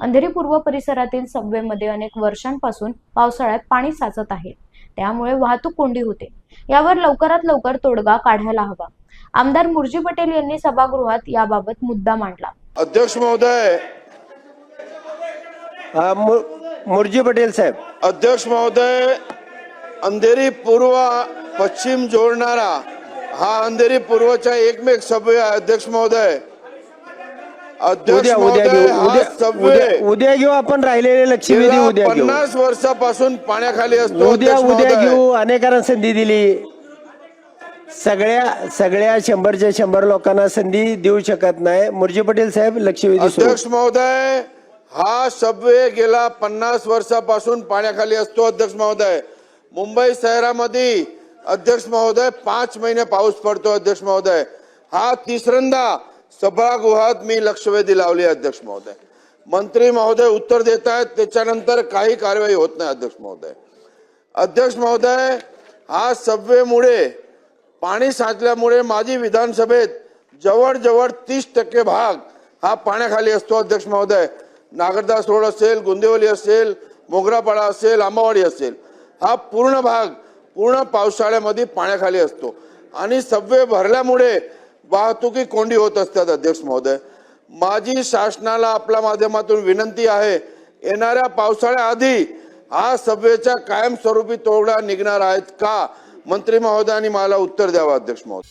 अंधेरी पूर्व परिसरातील सबवेमध्ये अनेक वर्षांपासून पावसाळ्यात पाणी साचत आहे. त्यामुळे वाहतूक कोंडी होते. यावर लवकरात लवकर तोडगा काढायला हवा. आमदार मुरजी पटेल यांनी सभागृहात याबाबत मुद्दा मांडला. अध्यक्ष महोदय. मुरजी पटेल साहेब. अध्यक्ष महोदय अंधेरी पूर्व पश्चिम जोडणारा हा अंधेरी पूर्वचा एकमेक आहे अध्यक्ष महोदय. उद्या उद्या घेऊ उद्या उद्या उद्या घेऊ आपण राहिलेले गेल्या उद्या घेऊ. पन्नास वर्षापासून पाण्याखाली असतो उद्या उद्या. घेऊ अनेकांना संधी दिली. सगळ्या सगळ्या शंभरच्या शंभर लोकांना संधी देऊ शकत नाही. मुरजी पटेल साहेब लक्षवेधी. अध्यक्ष महोदय हा सबवे गेला पन्नास वर्षापासून पाण्याखाली असतो अध्यक्ष महोदय. मुंबई शहरामध्ये अध्यक्ष महोदय पाच महिने पाऊस पडतो अध्यक्ष महोदय. हा तिसऱ्यांदा सभागृहात मी लक्षवेधी लावली अध्यक्ष महोदय. मंत्री महोदय उत्तर देत आहेत त्याच्यानंतर काही कारवाई होत नाही अध्यक्ष महोदय. अध्यक्ष महोदय हा सबवेमुळे पाणी साचल्यामुळे माझी विधानसभेत जवळजवळ तीस टक्के भाग हा पाण्याखाली असतो अध्यक्ष महोदय. नागरदास रोड असेल गुंदेवली असेल मोगरापाडा असेल आंबावाडी असेल हा पूर्ण भाग पूर्ण पावसाळ्यामध्ये पाण्याखाली असतो. आणि सबवे भरल्यामुळे वाहतुकी कोंडी होत असतात अध्यक्ष महोदय. माझी शासनाला आपल्या माध्यमातून विनंती आहे येणाऱ्या पावसाळ्याआधी हा सभेच्या कायमस्वरूपी तोडगा निघणार आहेत का? मंत्री महोदयांनी मला उत्तर द्यावं अध्यक्ष महोदय.